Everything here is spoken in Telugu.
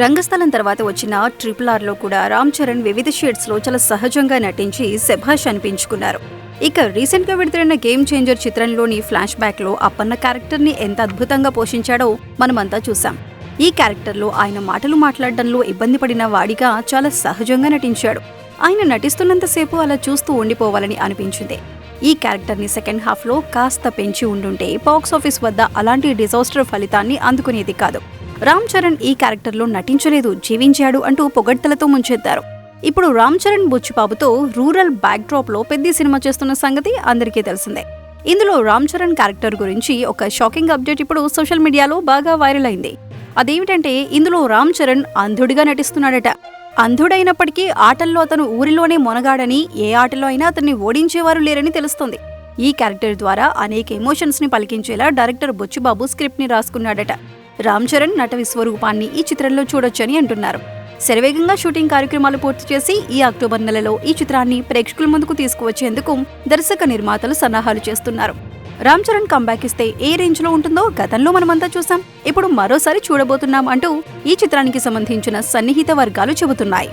రంగస్థలం తర్వాత వచ్చిన ట్రిపుల్ ఆర్లో కూడా రామ్ చరణ్ వివిధ షేడ్స్లో చాలా సహజంగా నటించి శభాష్ అనిపించుకున్నారు. ఇక రీసెంట్గా విడుదలైన గేమ్ చేంజర్ చిత్రంలోని ఫ్లాష్ బ్యాక్లో అప్పన్న క్యారెక్టర్ని ఎంత అద్భుతంగా పోషించాడో మనమంతా చూసాం ఈ క్యారెక్టర్లో ఆయన మాటలు మాట్లాడడంలో ఇబ్బంది పడిన వాడిగా చాలా సహజంగా నటించాడు. ఆయన నటిస్తున్నంతసేపు అలా చూస్తూ ఉండిపోవాలని అనిపించింది. ఈ క్యారెక్టర్ని సెకండ్ హాఫ్లో కాస్త పెంచి ఉండుంటే బాక్స్ ఆఫీస్ వద్ద అలాంటి డిజాస్టర్ ఫలితాన్ని అందుకునేది కాదు. రామ్ చరణ్ ఈ క్యారెక్టర్లో నటించలేదు జీవించాడు అంటూ పొగడ్తలతో ముంచెత్తారు. ఇప్పుడు రామ్ చరణ్ బుచ్చిబాబుతో రూరల్ బ్యాక్డ్రాప్లో పెద్ద సినిమా చేస్తున్న సంగతి అందరికీ తెలిసిందే. ఇందులో రామ్ చరణ్ క్యారెక్టర్ గురించి ఒక షాకింగ్ అప్డేట్ ఇప్పుడు సోషల్ మీడియాలో బాగా వైరల్ అయింది. అదేమిటంటే ఇందులో రామ్ చరణ్ అంధుడిగా నటిస్తున్నాడట. అంధుడైనప్పటికీ ఆటల్లో అతను ఊరిలోనే మొనగాడని ఏ ఆటలో అయినా అతన్ని ఓడించేవారు లేరని తెలుస్తుంది. ఈ క్యారెక్టర్ ద్వారా అనేక ఎమోషన్స్ని పలికించేలా డైరెక్టర్ బొచ్చుబాబు స్క్రిప్ట్ని రాసుకున్నాడట. రామ్ చరణ్ నట విశ్వరూపాన్ని ఈ చిత్రంలో చూడొచ్చని అంటున్నారు. శరవేగంగా షూటింగ్ కార్యక్రమాలు పూర్తి చేసి ఈ అక్టోబర్ నెలలో ఈ చిత్రాన్ని ప్రేక్షకుల ముందుకు తీసుకువచ్చేందుకు దర్శక నిర్మాతలు సన్నాహాలు చేస్తున్నారు. రామ్ చరణ్ కంబ్యాక్ ఇస్తే ఏ రేంజ్లో ఉంటుందో గతంలో మనమంతా చూసాం. ఇప్పుడు మరోసారి చూడబోతున్నాం అంటూ ఈ చిత్రానికి సంబంధించిన సన్నిహిత వర్గాలు చెబుతున్నాయి.